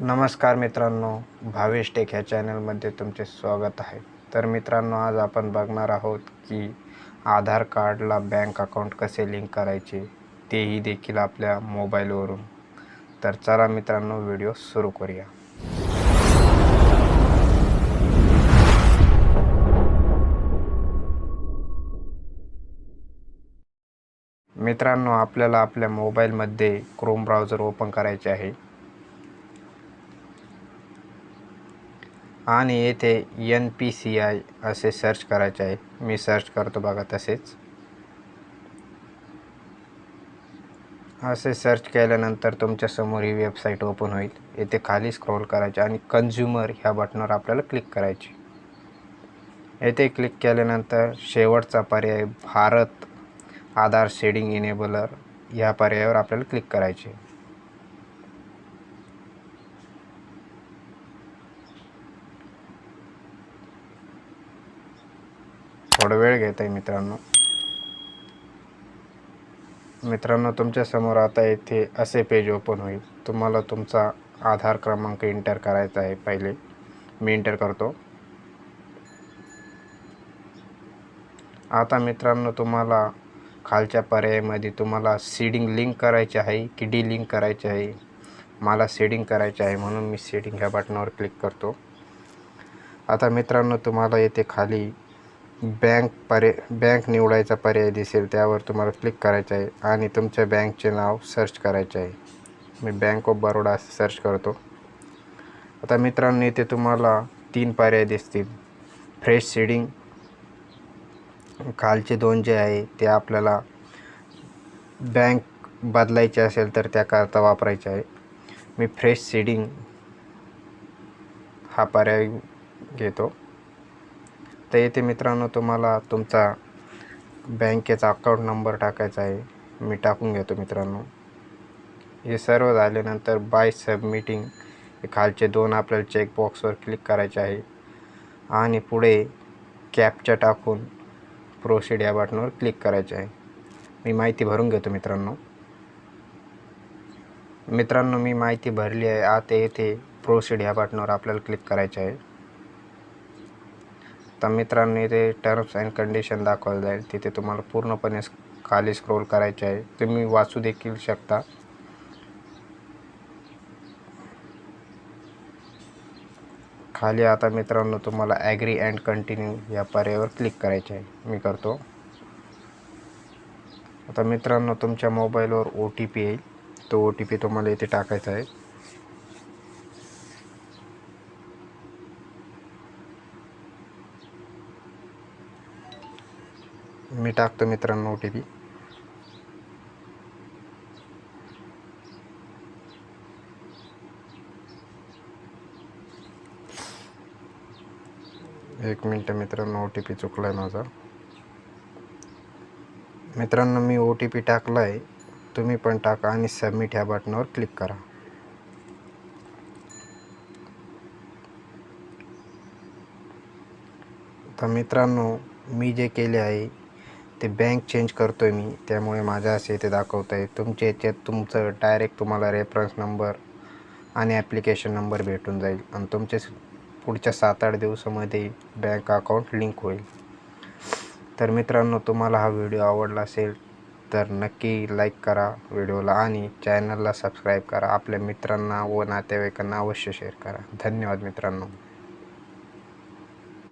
नमस्कार मित्रांनो भावेश टेक ह्या चॅनलमध्ये तुमचे स्वागत आहे. तर मित्रांनो आज आपण बघणार आहोत की आधार कार्डला बँक अकाउंट कसे लिंक करायचे तेही देखील आपल्या मोबाईलवरून. तर चला मित्रांनो व्हिडिओ सुरू करूया. मित्रांनो आपल्याला आपल्या मोबाईलमध्ये क्रोम ब्राउझर ओपन करायचे आहे. आणि येथे एन पी सी आय असे सर्च करायचे आहे. मी सर्च करतो बघा तसेच. असे सर्च केल्यानंतर तुमच्यासमोर ही वेबसाईट ओपन होईल. येथे खाली स्क्रोल करायचे आणि कन्झ्युमर ह्या बटनावर आपल्याला क्लिक करायचे. येथे क्लिक केल्यानंतर शेवटचा पर्याय भारत आधार शेडिंग इनेबलर ह्या पर्यायावर आपल्याला क्लिक करायचे. थोडा वेळ घेत आहे मित्रांनो. मित्रांनो तुमच्यासमोर आता येथे असे पेज ओपन होईल. तुम्हाला तुमचा आधार क्रमांक इंटर करायचा आहे पहिले. मी इंटर करतो. आता मित्रांनो तुम्हाला खालच्या पर्यायामध्ये तुम्हाला सीडिंग लिंक करायची आहे की डी लिंक करायची आहे. मला सेडिंग करायचे आहे म्हणून मी सेडिंग ह्या बटनावर क्लिक करतो. आता मित्रांनो तुम्हाला येथे खाली बँक पर्याय बँक निवडायचा पर्याय दिसेल त्यावर तुम्हाला क्लिक करायचं आहे आणि तुमच्या बँकचे नाव सर्च करायचे आहे. मी बँक ऑफ बरोडा असं सर्च करतो. आता मित्रांनो इथे तुम्हाला तीन पर्याय दिसतील. फ्रेश सीडिंग खालचे दोन जे आहे ते आपल्याला बँक बदलायची असेल तर त्याकरता वापरायचे आहे. मी फ्रेश सीडिंग हा पर्याय घेतो. तर येथे मित्रांनो तुम्हाला तुमचा बँकेचा अकाउंट नंबर टाकायचा आहे. मी टाकून घेतो मित्रांनो. हे सर्व झाल्यानंतर बाय सबमिटिंग हे खालचे दोन आपल्याला चेकबॉक्सवर क्लिक करायचे आहे. आणि पुढे कॅपच्या टाकून प्रोसिड या बटनावर क्लिक करायचे आहे. मी माहिती भरून घेतो मित्रांनो. मित्रांनो मी माहिती भरली आहे. आता येथे प्रोसिड ह्या बटनावर आपल्याला क्लिक करायचे आहे. तर मित्रांनो इथे टर्म्स अँड कंडिशन दाखवलं जाईल. तिथे तुम्हाला पूर्णपणे खाली स्क्रोल करायचे आहे. तुम्ही वाचू देखील शकता. खाली आता मित्रांनो तुम्हाला ॲग्री अँड कंटिन्यू या पर्यायावर क्लिक करायचे आहे. मी करतो. आता मित्रांनो तुमच्या मोबाईलवर ओ टी पी येईल. तो ओ टी पी तुम्हाला इथे टाकायचा आहे. मी टाकतो मित्रांनो ओ टी पी एक मिनटं मित्रांनो ओ टी पी चुकला आहे माझा. मित्रांनो मी ओ टी पी टाकला आहे तुम्ही पण टाका आणि सबमिट ह्या बटनावर क्लिक करा. तर मित्रांनो मी जे केले आहे ते बँक चेंज करतो आहे मी. त्यामुळे माझ्या असे इथे दाखवत आहे तुमच्या याच्यात तुमचं डायरेक्ट तुम्हाला रेफरन्स नंबर आणि ॲप्लिकेशन नंबर भेटून जाईल. आणि तुमचे पुढच्या सात आठ दिवसामध्ये बँक अकाउंट लिंक होईल. तर मित्रांनो तुम्हाला हा व्हिडिओ आवडला असेल तर नक्की लाईक करा व्हिडिओला आणि चॅनलला सबस्क्राईब करा. आपल्या मित्रांना व नातेवाईकांना अवश्य शेअर करा. धन्यवाद मित्रांनो.